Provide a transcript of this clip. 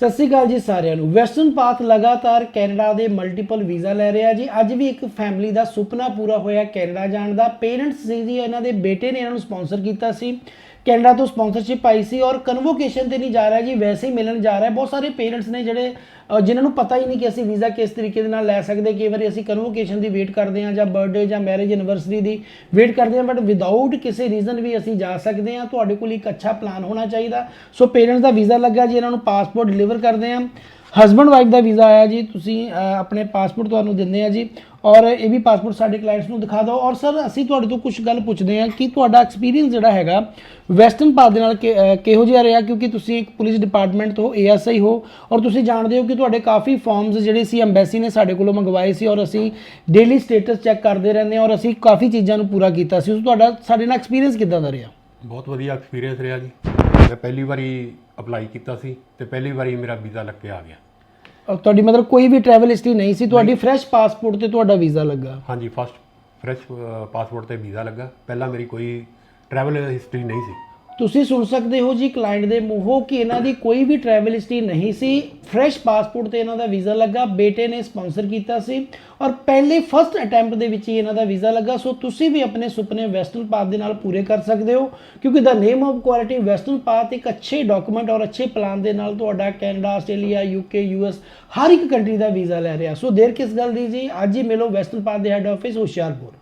ਸਤਿ ਸ਼੍ਰੀ ਅਕਾਲ ਜੀ ਸਾਰਿਆਂ ਨੂੰ। ਵੈਸਟਰਨ ਪਾਥ ਲਗਾਤਾਰ ਕੈਨੇਡਾ ਦੇ ਮਲਟੀਪਲ ਵੀਜ਼ਾ ਲੈ ਰਿਹਾ ਜੀ। ਅੱਜ ਵੀ ਇੱਕ ਫੈਮਿਲੀ ਦਾ ਸੁਪਨਾ ਪੂਰਾ ਹੋਇਆ ਕੈਨੇਡਾ ਜਾਣ ਦਾ। ਪੇਰੈਂਟਸ ਸੀ ਜੀ, ਇਹਨਾਂ ਦੇ ਬੇਟੇ ਨੇ ਇਹਨਾਂ ਨੂੰ ਸਪਾਂਸਰ ਕੀਤਾ ਸੀ। ਕੈਨੇਡਾ ਤੋਂ ਸਪਾਂਸਰਸ਼ਿਪ ਆਈ ਸੀ ਔਰ ਕਨਵੋਕੇਸ਼ਨ ਤੇ ਨਹੀਂ ਜਾ ਰਿਹਾ ਜੀ ਵੈਸੇ ਹੀ ਮਿਲਣ ਜਾ ਰਿਹਾ। ਬਹੁਤ ਸਾਰੇ ਪੇਰੈਂਟਸ ਨੇ ਜਿਹੜੇ ਅ, ਜਿਨ੍ਹਾਂ ਨੂੰ ਪਤਾ ਹੀ ਨਹੀਂ ਕਿ ਅਸੀਂ ਵੀਜ਼ਾ ਕਿਸ ਤਰੀਕੇ ਦੇ ਨਾਲ ਲੈ ਸਕਦੇ ਕਈ ਵਾਰੀ ਅਸੀਂ ਕਨਵੋਕੇਸ਼ਨ ਦੀ ਵੇਟ ਕਰਦੇ ਹਾਂ ਜਾਂ ਬਰਥਡੇ ਜਾਂ ਮੈਰਿਜ ਐਨਵਰਸਰੀ ਦੀ ਵੇਟ ਕਰਦੇ ਹਾਂ ਬਟ ਵਿਦਆਊਟ ਕਿਸੇ ਰੀਜ਼ਨ ਵੀ ਅਸੀਂ ਜਾ ਸਕਦੇ ਹਾਂ ਤੁਹਾਡੇ ਕੋਲ ਇੱਕ ਅੱਛਾ ਪਲਾਨ ਹੋਣਾ ਚਾਹੀਦਾ। ਸੋ ਪੇਰੈਂਟਸ ਦਾ ਵੀਜ਼ਾ ਲੱਗਾ ਜੀ ਇਹਨਾਂ ਨੂੰ ਪਾਸਪੋਰਟ ਡਿਲੀਵਰ ਕਰਦੇ ਹਾਂ। ਹਸਬੰਡ ਵਾਈਫ ਦਾ ਵੀਜ਼ਾ ਆਇਆ ਜੀ, ਤੁਸੀਂ ਆਪਣੇ ਪਾਸਪੋਰਟ ਤੁਹਾਨੂੰ ਦਿੰਦੇ ਆ ਜੀ। ਔਰ ਇਹ ਵੀ ਪਾਸਪੋਰਟ ਸਾਡੇ ਕਲਾਇੰਟਸ ਨੂੰ ਦਿਖਾ ਦਿਓ। ਔਰ ਸਰ ਅਸੀਂ ਤੁਹਾਡੇ ਤੋਂ ਕੁਝ ਗੱਲ ਪੁੱਛਦੇ ਹਾਂ ਕਿ ਤੁਹਾਡਾ ਐਕਸਪੀਰੀਅੰਸ ਜਿਹੜਾ ਹੈਗਾ ਵੈਸਟਰਨ ਪਾਥ ਦੇ ਨਾਲ ਕਿ- ਕਿਹੋ ਜਿਹਾ ਰਿਹਾ? ਕਿਉਂਕਿ ਤੁਸੀਂ ਇੱਕ ਪੁਲਿਸ ਡਿਪਾਰਟਮੈਂਟ ਤੋਂ ਏਐਸਆਈ ਹੋ ਔਰ ਤੁਸੀਂ ਜਾਣਦੇ ਹੋ ਕਿ ਤੁਹਾਡੇ ਕਾਫੀ ਫਾਰਮਸ ਜਿਹੜੇ ਸੀ ਐਮਬੈਸੀ ਨੇ ਸਾਡੇ ਕੋਲੋਂ ਮੰਗਵਾਏ ਸੀ ਔਰ ਅਸੀਂ ਡੇਲੀ ਸਟੇਟਸ ਚੈੱਕ ਕਰਦੇ ਰਹਿੰਦੇ ਹਾਂ ਔਰ ਅਸੀਂ ਕਾਫੀ ਚੀਜ਼ਾਂ ਨੂੰ ਪੂਰਾ ਕੀਤਾ ਸੀ। ਉਸ ਤੁਹਾਡਾ, ਸਾਡੇ ਨਾਲ ਐਕਸਪੀਰੀਅੰਸ ਕਿੱਦਾਂ ਦਾ ਰਿਹਾ? ਬਹੁਤ ਵਧੀਆ ਐਕਸਪੀਰੀਅੰਸ ਰਿਹਾ ਜੀ। ਮੈਂ ਪਹਿਲੀ ਵਾਰੀ ਅਪਲਾਈ ਕੀਤਾ ਸੀ ਤੇ ਪਹਿਲੀ ਵਾਰੀ ਮੇਰਾ ਵੀਜ਼ਾ ਲੱਗ ਕੇ ਆ ਗਿਆ। ਤੁਹਾਡੀ ਮਤਲਬ ਕੋਈ ਵੀ ਟਰੈਵਲ ਹਿਸਟਰੀ ਨਹੀਂ ਸੀ ਤੁਹਾਡੀ ਫਰੈਸ਼ ਪਾਸਪੋਰਟ ਤੇ ਤੁਹਾਡਾ ਵੀਜ਼ਾ ਲੱਗਾ? ਹਾਂਜੀ ਫਸਟ ਫਰੈਸ਼ ਪਾਸਪੋਰਟ ਤੇ ਵੀਜ਼ਾ ਲੱਗਾ। ਪਹਿਲਾਂ ਮੇਰੀ ਕੋਈ ਟਰੈਵਲ ਹਿਸਟਰੀ ਨਹੀਂ ਸੀ। ਤੁਸੀਂ ਸੁਣ ਸਕਦੇ ਹੋ ਜੀ ਕਲਾਇੰਟ ਦੇ ਮੂੰਹੋਂ ਕਿ ਇਹਨਾਂ ਦੀ ਕੋਈ ਵੀ ਟਰੈਵਲ ਹਿਸਟਰੀ ਨਹੀਂ ਸੀ। ਫਰੈਸ਼ ਪਾਸਪੋਰਟ ਤੇ ਇਹਨਾਂ ਦਾ ਵੀਜ਼ਾ ਲੱਗਾ, ਬੇਟੇ ਨੇ ਸਪਾਂਸਰ ਕੀਤਾ ਸੀ ਔਰ ਪਹਿਲੇ ਫਸਟ ਅਟੈਂਪਟ ਦੇ ਵਿੱਚ ਹੀ ਇਹਨਾਂ ਦਾ ਵੀਜ਼ਾ ਲੱਗਾ। ਸੋ ਤੁਸੀਂ ਵੀ ਆਪਣੇ ਸੁਪਨੇ ਵੈਸਟਰਨ ਪਾਥ ਦੇ ਨਾਲ ਪੂਰੇ ਕਰ ਸਕਦੇ ਹੋ ਕਿਉਂਕਿ the name of quality western path ਇੱਕ ਅੱਛੇ ਡਾਕੂਮੈਂਟ ਔਰ ਅੱਛੇ ਪਲਾਨ ਦੇ ਨਾਲ ਤੁਹਾਡਾ ਕੈਨੇਡਾ, ਆਸਟ੍ਰੇਲੀਆ ਯੂਕੇ ਯੂਐਸ ਹਰ ਇੱਕ ਕੰਟਰੀ ਦਾ ਵੀਜ਼ਾ ਲੈ ਰਿਹਾ। ਸੋ ਦੇਰ ਕਿਸ ਗੱਲ ਦੀ ਜੀ? ਅੱਜ ਹੀ ਮਿਲੋ ਵੈਸਟਰਨ ਪਾਥ ਦੇ ਹੈੱਡ ਆਫਿਸ ਹੁਸ਼ਿਆਰਪੁਰ।